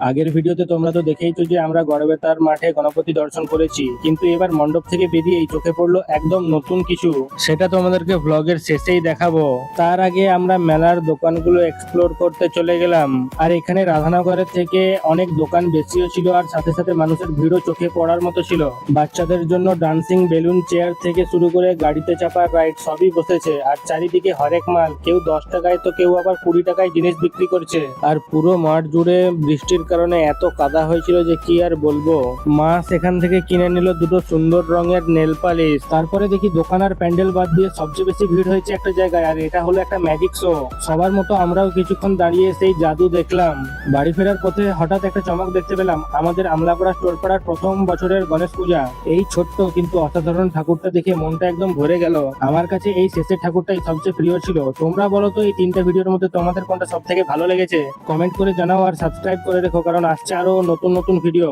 আগের ভিডিওতে তোমরা তো দেখেইছো যে আমরা গড়বেতার মাঠে গণপতি দর্শন করেছি, কিন্তু এবার মণ্ডপ থেকে বেরিয়ে এই চোখে পড়ল একদম নতুন কিছু। সেটা তোমাদেরকে ভ্লগের শেষেই দেখাবো। তার আগে আমরা মেলার দোকানগুলো এক্সপ্লোর করতে চলে গেলাম। আর এখানে রাধানগরের থেকে অনেক দোকান বেশিও ছিল আর সাথে সাথে মানুষের ভিড়ও চোখে পড়ার মতো ছিল। বাচ্চাদের জন্য ডান্সিং বেলুন চেয়ার থেকে শুরু করে গাড়িতে চাপার রাইড সবই বসেছে। আর চারিদিকে হরেক মাল। কেউ দশ টাকায় তো কেউ আবার কুড়ি টাকায় জিনিস বিক্রি করছে। আর পুরো মাঠ জুড়ে বৃষ্টির কারণে এত কাদা হয়েছিল যে কি আর বলব? মা সেখান থেকে কিনে নিল দুটো সুন্দর রঙের নেল পালিশ। তারপরে দেখি দোকান আর প্যান্ডেল বাদ দিয়ে সবচেয়ে বেশি ভিড় হয়েছে একটা জায়গায়, আর এটা হলো একটা ম্যাজিক শো। সবার মতো আমরাও কিছুক্ষণ দাঁড়িয়ে সেই জাদু দেখলাম। বাড়ি ফেরার পথে হঠাৎ একটা চমক দেখতে পেলাম, আমাদের আমলাপাড়া স্টোরপাড়ার প্রথম বছরের গণেশ পূজা। এই ছোট্ট কিন্তু অসাধারণ ঠাকুরটা দেখে মনটা একদম ভরে গেল। আমার কাছে এই শেষের ঠাকুরটাই সবচেয়ে প্রিয় ছিল। তোমরা বলো তো এই তিনটা ভিডিওর মধ্যে তোমাদের কোনটা সব থেকে ভালো লেগেছে? কমেন্ট করে জানাও আর সাবস্ক্রাইব করে রেখো কারণ আসছে আরও নতুন নতুন ভিডিও